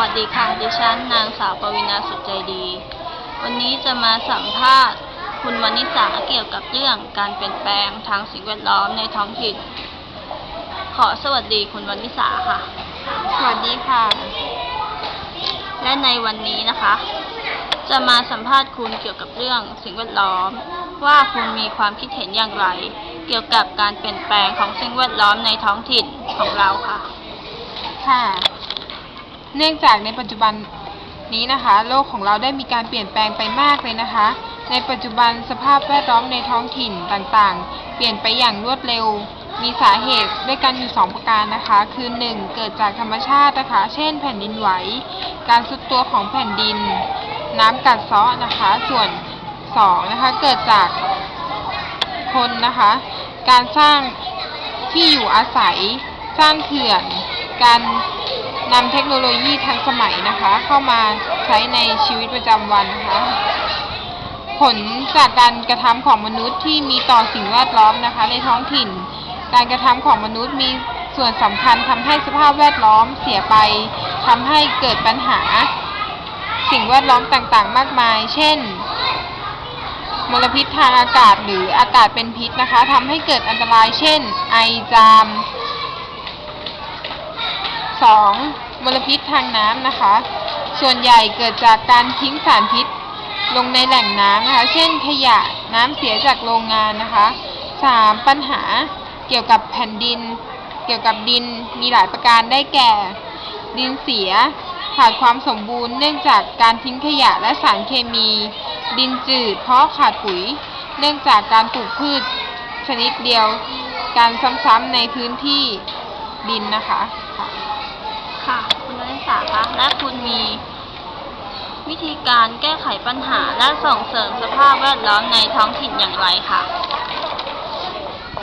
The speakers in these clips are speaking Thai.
วัสดีค่ะ ดิฉันนางสาวปวินาสุขใจดี วันนี้จะมาสัมภาษณ์ คุณวนิสาเกี่ยวกับเรื่องการเปลี่ยนแปลงทางสิ่งแวดล้อมในท้องถิ่น ขอสวัสดีคุณวนิสาค่ะ สวัสดีค่ะ และในวันนี้นะคะ จะมาสัมภาษณ์คุณเกี่ยวกับเรื่องสิ่งแวดล้อม ว่าคุณมีความคิดเห็นอย่างไร เกี่ยวกับการเปลี่ยนแปลงของสิ่งแวดล้อมในท้องถิ่นของเราค่ะ ค่ะ เนื่องจากในปัจจุบันนี้นะคะ โลกของเราได้มีการเปลี่ยนแปลงไปมากเลยนะคะ ในปัจจุบันสภาพแวดล้อมในท้องถิ่นต่างๆ เปลี่ยนไปอย่างรวดเร็ว มีสาเหตุด้วยกันอยู่สองประการนะคะ คือ 1. เกิดจากธรรมชาตินะคะ เช่น แผ่นดินไหว การทรุดตัวของแผ่นดิน น้ำกัดเซาะนะคะ ส่วน 2. นะคะ เกิดจากคนนะคะ การสร้างที่อยู่อาศัย สร้างเขื่อน การ นำเทคโนโลยีทันสมัยนะคะ เข้ามาใช้ในชีวิตประจำวันนะคะ ผลจากการกระทำของมนุษย์ที่มีต่อสิ่งแวดล้อมนะคะ ในท้องถิ่น การกระทำของมนุษย์มีส่วนสำคัญทำให้สภาพแวดล้อมเสียไปทำให้เกิดปัญหา สิ่งแวดล้อมต่างๆ มากมาย เช่น มลพิษทางอากาศหรืออากาศเป็นพิษนะคะทำให้เกิดอันตราย เช่น ไอจาม 2. มลพิษทางน้ำนะคะ ส่วนใหญ่เกิดจากการทิ้งสารพิษลงในแหล่งน้ำนะคะ เช่นขยะน้ำเสียจากโรงงานนะคะ 3. ปัญหาเกี่ยวกับแผ่นดิน เกี่ยวกับดินมีหลายประการได้แก่ ดินเสียขาดความสมบูรณ์เนื่องจากการทิ้งขยะและสารเคมี ดินจืดเพราะขาดปุ๋ย เนื่องจากการปลูกพืชชนิดเดียว การซ้ำๆในพื้นที่ดินนะคะ ค่ะค่ะ คุณวนิสาคะและคุณมีวิธีการแก้ไขปัญหาและส่งเสริมสภาพแวดล้อมในท้องถิ่นอย่างไรคะ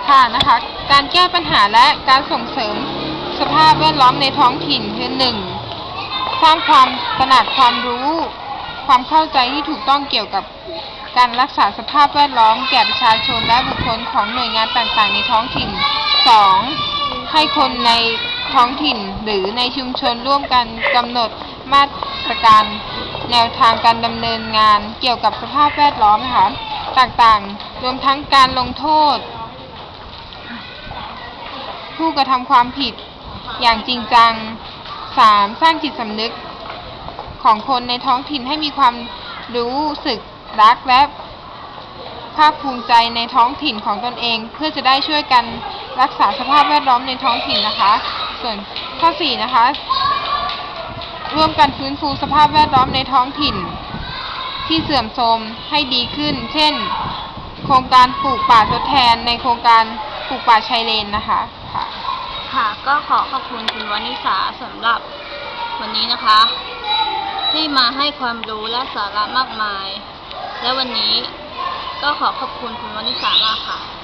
ค่ะนะคะ การแก้ปัญหาและการส่งเสริมสภาพแวดล้อมในท้องถิ่นคือหนึ่งสร้างความตระหนักความรู้ ความเข้าใจที่ถูกต้องเกี่ยวกับการรักษาสภาพแวดล้อมแก่ประชาชนและบุคคลของหน่วยงานต่างๆ ในท้องถิ่น 2. ให้คนในท้องถิ่นหรือในชุมชนร่วมกันกำหนดมาตรการแนวทางการดำเนินงานเกี่ยวกับสภาพแวดล้อมนะคะต่างๆ รวมทั้งการลงโทษ ผู้กระทำความผิดอย่างจริงจัง 3. สร้างจิตสำนึกของคนในท้องถิ่นให้มีความรู้สึกรักและ ภาคภูมิใจในท้องถิ่นของตนเอง เพื่อจะได้ช่วยกันรักษาสภาพแวดล้อมในท้องถิ่นนะคะ ส่วนข้อ4นะคะ ร่วมกันฟื้นฟูสภาพแวดล้อมในท้องถิ่น ที่เสื่อมโทรมให้ดีขึ้น เช่น โครงการปลูกป่าทดแทนในโครงการปลูกป่าชายเลนนะคะค่ะค่ะก็ขอขอบคุณคุณวนิสาสำหรับวันนี้นะคะ ที่มาให้ความรู้และสาระมากมาย และวันนี้ ก็ขอขอบคุณคุณวนิสามากค่ะ